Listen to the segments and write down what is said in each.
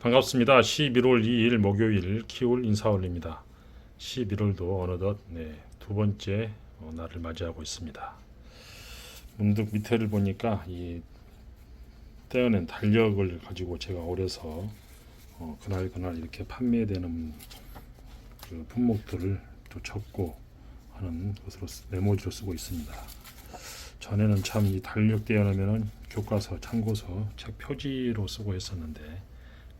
반갑습니다. 11월 2일 목요일 키울 인사 올립니다. 11월도 어느덧 네, 두 번째 어, 날을 맞이하고 있습니다. 문득 밑에를 보니까 이 떼어낸 달력을 가지고 제가 올해서 어, 그날 그날 이렇게 판매되는 그 품목들을 또 적고 하는 것으로 쓰- 메모지로 쓰고 있습니다. 전에는 참 이 달력 떼어내면은 교과서, 참고서, 책 표지로 쓰고 했었는데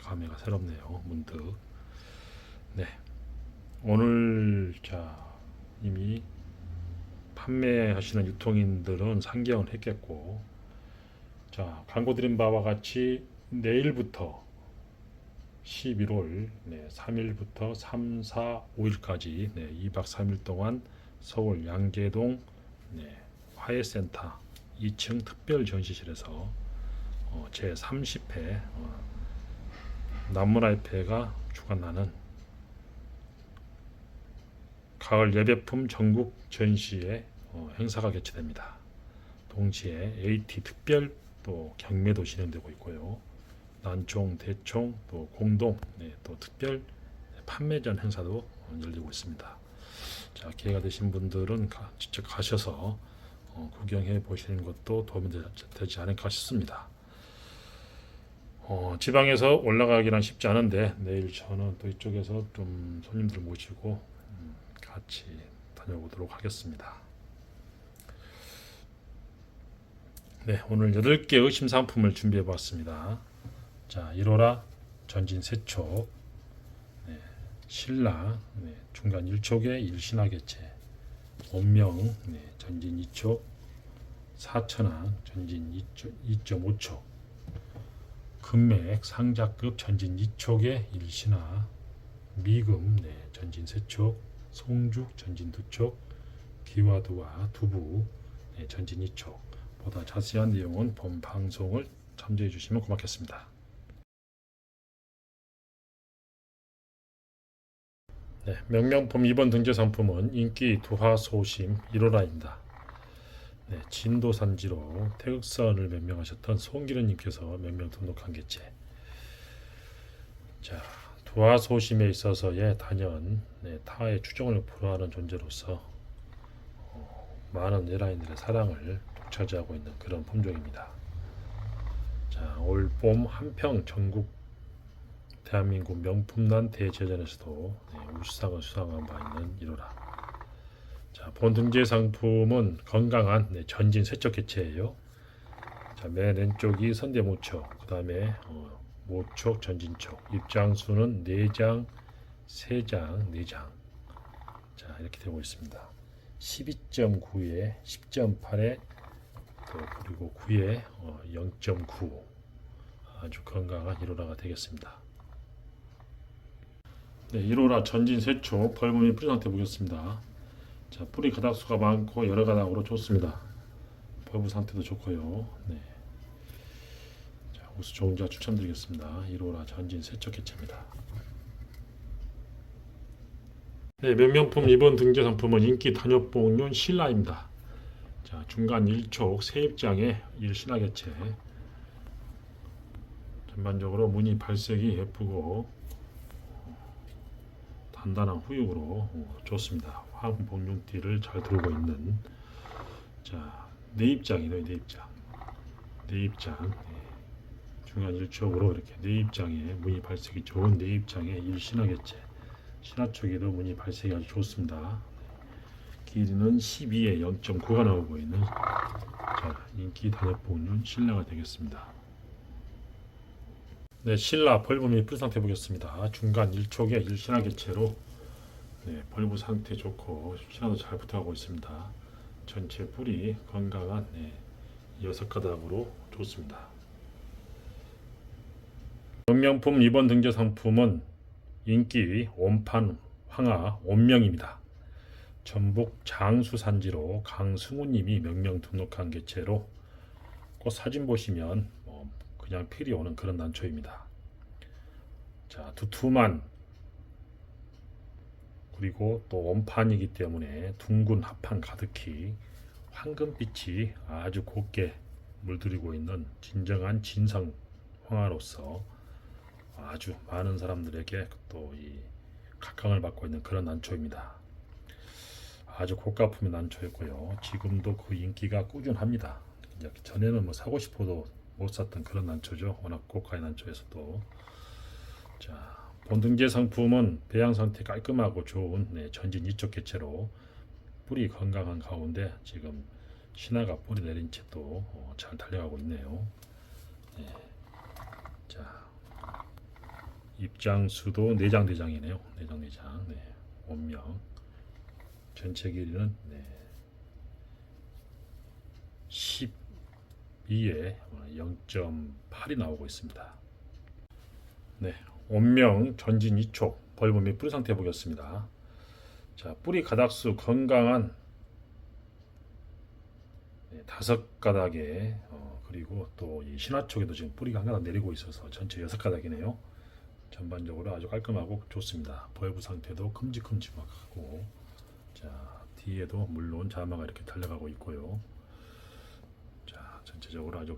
감회가 새롭네요. 문득. 네. 오늘 자 이미 판매하시는 유통인들은 상경을 했겠고 자 광고 드린 바와 같이 내일부터 11월 네, 3일부터 3, 4, 5일까지 네, 2박 3일 동안 서울 양재동 네, 화해센터 2층 특별 전시실에서 어, 제 30회 어, 남문화협회가 주관하는 가을 예배품 전국 전시회 어, 행사가 개최됩니다. 동시에 AT 특별 또 경매도 진행되고 있고요. 난총, 대총, 또 공동, 네, 또 특별 판매전 행사도 어, 열리고 있습니다. 자, 기회가 되신 분들은 가- 직접 가셔서 어, 구경해 보시는 것도 도움이 되- 되지 않을까 싶습니다. 어, 지방에서 올라가기란 쉽지 않은데 내일 저는 또 이쪽에서 좀 손님들 모시고 음, 같이 다녀보도록 하겠습니다. 네, 오늘 8개의 심상품을 준비해 봤습니다. 자, 1호라 전진 세촉, 네, 신라, 네, 중간 1촉에 일신화 개체, 원명, 네, 전진 2촉, 사천왕, 전진 2.5촉, 금맥 상자급 전진 2촉에 일신화, 미금, 네, 전진 세촉, 송죽 전진 두촉, 기와두와 두부, 네, 전진 2촉. 보다 자세한 내용은 본 방송을 참조해 주시면 고맙겠습니다. 네, 명명품 2번 등재 상품은 인기 두화 소심 1호라입니다. 네, 진도 산지로 태극선을 명명하셨던 송기련님께서 명명 등록한 개체. 자, 두화소심에 있어서의 단연 네, 타의 추종을 불허하는 존재로서 어, 많은 에라인들의 사랑을 독차지하고 있는 그런 품종입니다. 자, 올 봄 한평 전국 대한민국 명품난 대제전에서도 네, 우수상을 수상한 바 있는 1호라. 자, 본 등재 상품은 건강한 네, 전진 세척 개체예요. 자, 맨 왼쪽이 선대 모촉, 그 다음에 어, 모촉 전진촉. 입장수는 4장, 3장, 4장. 자, 이렇게 되고 있습니다. 12.9에 10.8에 또 그리고 9에 어, 0.9 아주 건강한 1호라가 되겠습니다. 네, 1호라 전진 세초 벌금이 뿌리 상태 보겠습니다. 자, 뿌리 가닥수가 많고 여러 가닥으로 좋습니다. 벌브 상태도 좋고요. 네. 자, 우수 종자 추천드리겠습니다. 1호라 전진 세척 개체입니다. 네, 명명품 2번 등재 상품은 인기 단엽봉륜 신라입니다. 자, 중간 1촉 세입장의 일신화 개체. 전반적으로 무늬 발색이 예쁘고 단단한 후육으로 어, 좋습니다. 황봉륜띠를 잘 들고 있는 자 내입장이네요 내입장 내입장 네. 중간 1촉으로 이렇게 내입장에 무늬 발색이 좋은 내입장의 일신화 개체 신화 쪽에도 무늬 발색이 아주 좋습니다. 길이는 12에 0.9가 나오고 있는 자 인기 단엽봉륜 신라가 되겠습니다. 네, 신라 벌브미 뿔 상태 보겠습니다. 중간 1촉에 일신화 개체로 네, 벌브 상태 좋고 신화도 잘 붙어가고 있습니다. 전체 뿔이 건강한 네, 여섯 가닥으로 좋습니다. 명명품 2번 등재 상품은 인기 온판 황하 온명입니다. 전북 장수 산지로 강승우님이 명명 등록한 개체로 꽃 사진 보시면 뭐 그냥 필이 오는 그런 난초입니다. 자 두툼한 그리고 또 원판이기 때문에 둥근 합판 가득히 황금빛이 아주 곱게 물들이고 있는 진정한 진성 황화로서 아주 많은 사람들에게 또 이 각광을 받고 있는 그런 난초입니다. 아주 고가품의 난초였고요. 지금도 그 인기가 꾸준합니다. 전에는 뭐 사고 싶어도 못 샀던 그런 난초죠. 워낙 고가의 난초에서도. 자, 본등재 상품은 배양 상태 깔끔하고 좋은 네, 전진 이쪽 개체로 뿌리 건강한 가운데 지금 신화가 뿌리 내린 채도 어, 잘 달려가고 있네요. 네. 자, 입장 수도 내장 내장이네요. 내장 내장. 네. 원명. 전체 길이는 네. 12에 0.8이 나오고 있습니다. 네, 원명 전진 2촉 벌브 및 뿌리 상태 보겠습니다. 자, 뿌리 가닥수 건강한 네, 다섯 가닥에 어, 그리고 또 이 신화 쪽에도 지금 뿌리가 한 가닥 내리고 있어서 전체 여섯 가닥이네요. 전반적으로 아주 깔끔하고 좋습니다. 벌브 상태도 큼직큼직하고 자 뒤에도 물론 자마가 이렇게 달려가고 있고요. 자 전체적으로 아주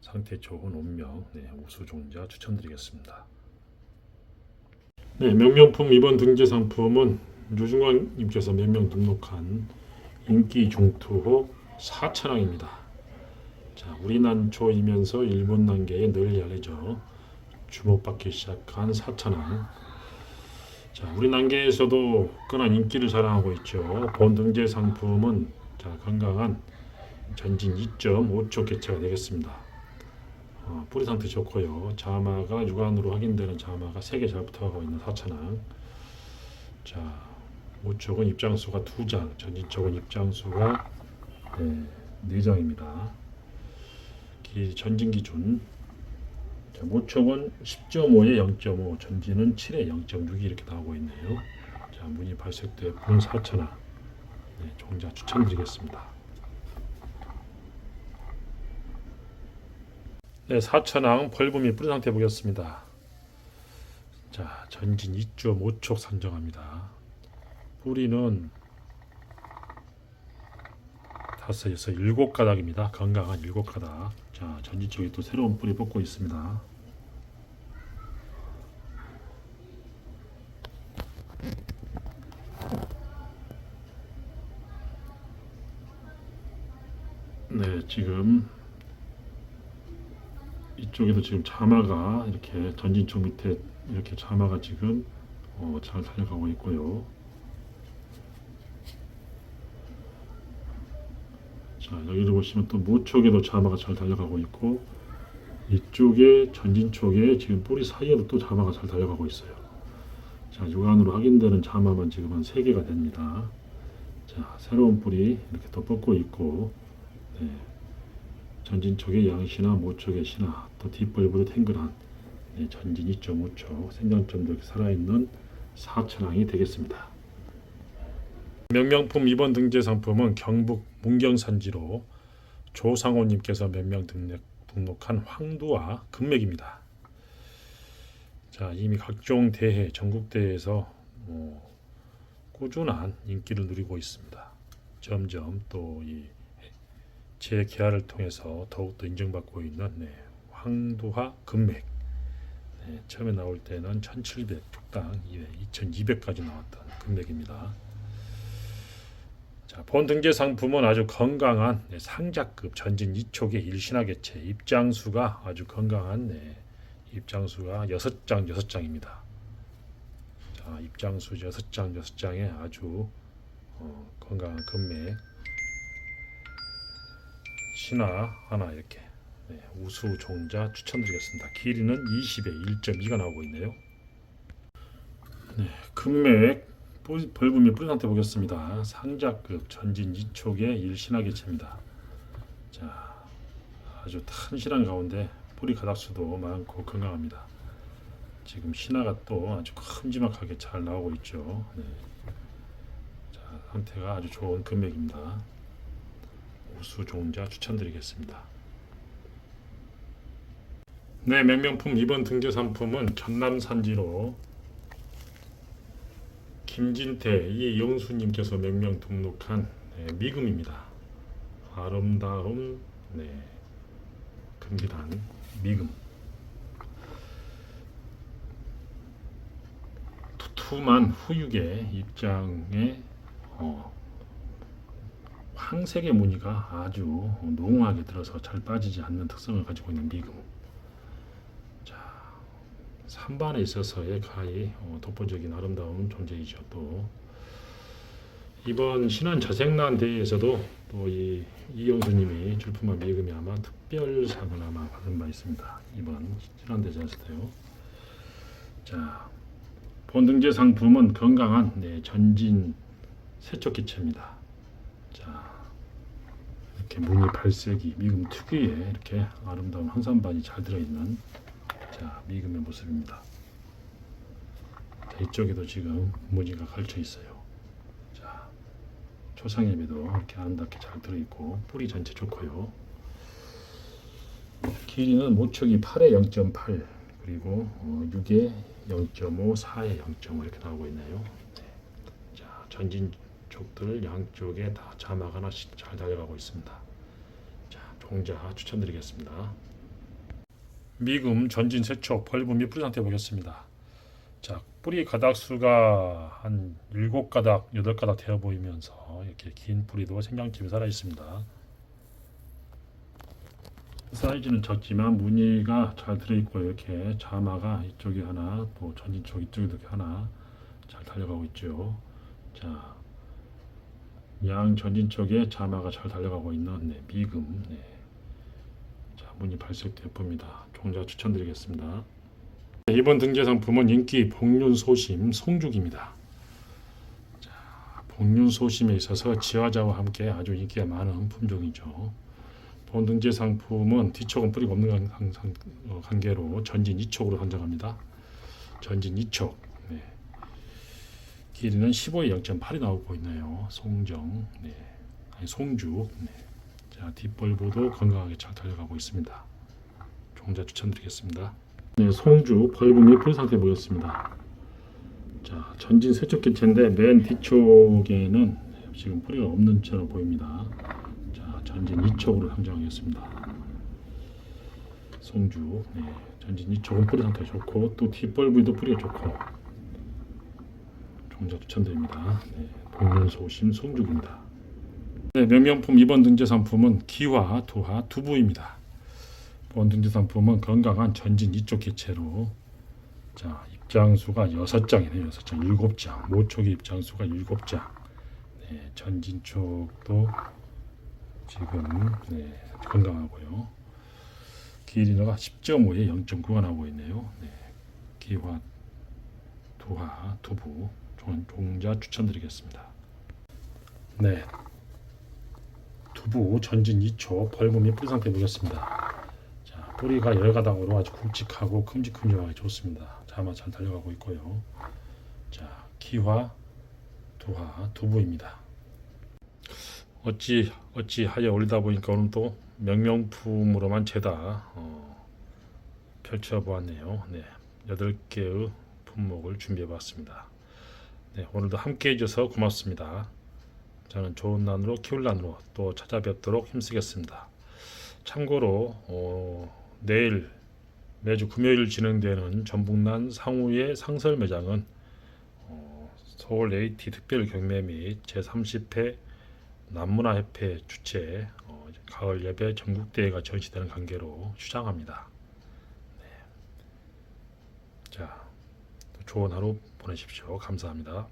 상태 좋은 온명 네, 우수 종자 추천드리겠습니다. 네 명명품 이번 등재 상품은 유중광님께서 명명 등록한 인기 중투호 사천왕입니다. 자 우리 난초이면서 일본 난계에 널리 알려져 주목받기 시작한 사천왕. 자, 우리 난계에서도 끈한 인기를 자랑하고 있죠. 본 등재 상품은 자, 건강한 전진 2.5초 개체가 되겠습니다. 어, 뿌리 상태 좋고요. 자마가 육안으로 확인되는 자마가 3개 잘 붙어가고 있는 사천왕. 자, 우쪽은 입장수가 2장, 전진 쪽은 입장수가 네, 4장입니다. 기, 전진 기준 자, 모촉은 10.5에 0.5, 전진은 7에 0.6이 이렇게 나오고 있네요. 자, 문이 발색돼 본 4천원 네, 종자 추천드리겠습니다. 네, 4천왕 벌금이 뿌리 상태 보겠습니다. 자, 전진 2.5촉 산정합니다. 뿌리는 다섯에서 일곱 가닥입니다. 건강한 일곱 가닥. 자, 전진 쪽에 또 새로운 뿌리 뽑고 있습니다. 네, 지금 이쪽에도 지금 자마가 이렇게 전진 쪽 밑에 이렇게 자마가 지금 어, 잘 달려가고 있고요. 자 여기를 보시면 또 모쪽에도 자마가 잘 달려가고 있고 이쪽에 전진 쪽에 지금 뿌리 사이에도 또 자마가 잘 달려가고 있어요. 자 육안으로 확인되는 자마만 지금 한 3개가 됩니다. 자 새로운 뿌리 이렇게 또 뻗고 있고 네. 전진 쪽에 양신화 모쪽에 신화 또 뒷벌브로 탱글한 네, 전진 2.5초 생장점도 살아있는 사천왕이 되겠습니다. 명명품 이번 등재 상품은 경북 문경산지로 조상호님께서 명명 등록, 등록한 황두와 금맥입니다. 자 이미 각종 대회 전국 대회에서 어, 꾸준한 인기를 누리고 있습니다. 점점 또이 재개화를 통해서 더욱더 인정받고 있는 네, 황두화 금맥 네, 처음에 나올 때는 1700당 2200까지 나왔던 금맥입니다. 자, 본 등재 상품은 아주 건강한 네, 상자급 전진 2촉의 일신화 개체 입장수가 아주 건강한 네, 입장수가 6장 6장입니다. 자, 입장수 6장 6장에 아주 어, 건강한 금맥 신화 하나 이렇게 네, 우수 종자 추천드리겠습니다. 길이는 20에 1.2가 나오고 있네요. 네, 금맥 벌금이 뿌리 상태 보겠습니다. 상자급 전진 2촉의 일신화 개체입니다. 자, 아주 탄실한 가운데 뿌리 가닥수도 많고 건강합니다. 지금 신화가 또 아주 큼지막하게 잘 나오고 있죠. 네. 자, 상태가 아주 좋은 금맥입니다. 우수 종자 추천드리겠습니다. 네, 명명품 이번 등재 상품은 전남 산지로 김진태 이영수님께서 명명 등록한 네, 미금입니다. 아름다움 네, 금기란 미금. 두툼한 후육의 입장에 어, 황색의 무늬가 아주 농후하게 들어서 잘 빠지지 않는 특성을 가지고 있는 미금. 자, 산반에 있어서의 가히 어, 독보적인 아름다운 존재이죠. 또 이번 신안 자생난 대회에서도 또 이 이영수님이 출품한 미금이 아마 특별상을 아마 받은 바 있습니다. 이번 신안 대전에서도요. 자, 본등재 상품은 건강한 네, 전진 세척기체입니다. 자, 이렇게 무늬 발색이 미금 특유의 이렇게 아름다운 황산반이 잘 들어있는 자 미금의 모습입니다. 자, 이쪽에도 지금 무늬가 걸쳐 있어요. 자, 초상엽에도 이렇게 아름답게 잘 들어있고 뿌리 전체 좋고요. 길이는 모척이 8에 0.8 그리고 어, 6에 0.5, 4에 0.5 이렇게 나오고 있네요. 네. 자, 전진 쪽들 양쪽에 다 자막 하나씩 잘 달려가고 있습니다. 자, 종자 추천드리겠습니다. 미금 전진 세척 벌브 및 뿌리 상태 보겠습니다. 자, 뿌리 가닥 수가 한 7가닥, 8가닥 되어 보이면서 이렇게 긴 뿌리도 생장집이 살아 있습니다. 사이즈는 적지만 무늬가 잘 들어있고 이렇게 자마가 이쪽에 하나 또 전진 쪽 이쪽에도 하나 잘 달려가고 있죠. 자, 양 전진 쪽에 자마가 잘 달려가고 있는 네, 미금. 네. 자, 무늬 발색도 예쁩니다. 종자 추천드리겠습니다. 네, 이번 등재 상품은 인기 복륜소심 송죽입니다. 자, 복륜소심에 있어서 지화자와 함께 아주 인기가 많은 품종이죠. 본 등재 상품은 뒤쪽은 뿌리가 없는 어, 관계로 전진 2촉으로 선정합니다. 전진 2촉. 네. 길이는 15에 0.8이 나오고 있네요. 송정, 네. 아니 송죽. 네. 자 뒷벌보도 건강하게 잘 달려가고 있습니다. 종자 추천드리겠습니다. 네, 송죽 벌브 및 뿌리 상태 보였습니다. 자 전진 세척 개체인데 맨 뒤쪽에는 지금 뿌리가 없는 채로 보입니다. 자 전진 2촉으로 선정하겠습니다. 송죽, 네. 전진 2촉은 뿌리 상태 좋고 또 뒷벌브도 뿌리가 좋고 종자 추천드립니다. 네, 복륜소심 송죽입니다. 네, 명명품 2번 등재 상품은 기화, 두화, 두부입니다. 본 등재 상품은 건강한 전진 이쪽 개체로 자 입장수가 6장이네요. 6장, 7장. 모촉의 입장수가 7장. 네, 전진 쪽도 지금 네, 건강하고요. 길이가 10.5에 0.9가 나오고 있네요. 네, 기화, 두화, 두부 종- 종자 추천드리겠습니다. 네, 두부 전진 2초 벌브 및 뿌리 상태 보겠습니다. 자, 뿌리가 열가닥으로 아주 굵직하고 큼직큼직하게 좋습니다. 자마 잘 달려가고 있고요. 자, 기화, 두화, 두부입니다. 어찌 어찌 하여 올리다 보니까 오늘 또 명명품으로만 죄다 어, 펼쳐 보았네요. 네, 여덟 개의 품목을 준비해 봤습니다. 네, 오늘도 함께해 주셔서 고맙습니다. 저는 좋은 난으로 키울 난으로 또 찾아뵙도록 힘쓰겠습니다. 참고로 어, 내일 매주 금요일 진행되는 전북난 상우의 상설 매장은 어, 서울 AT 특별 경매 및 제30회 남문화협회 주최 어, 가을 예배 전국 대회가 전시되는 관계로 휴장합니다. 네. 자, 또 좋은 하루 보내십시오. 감사합니다.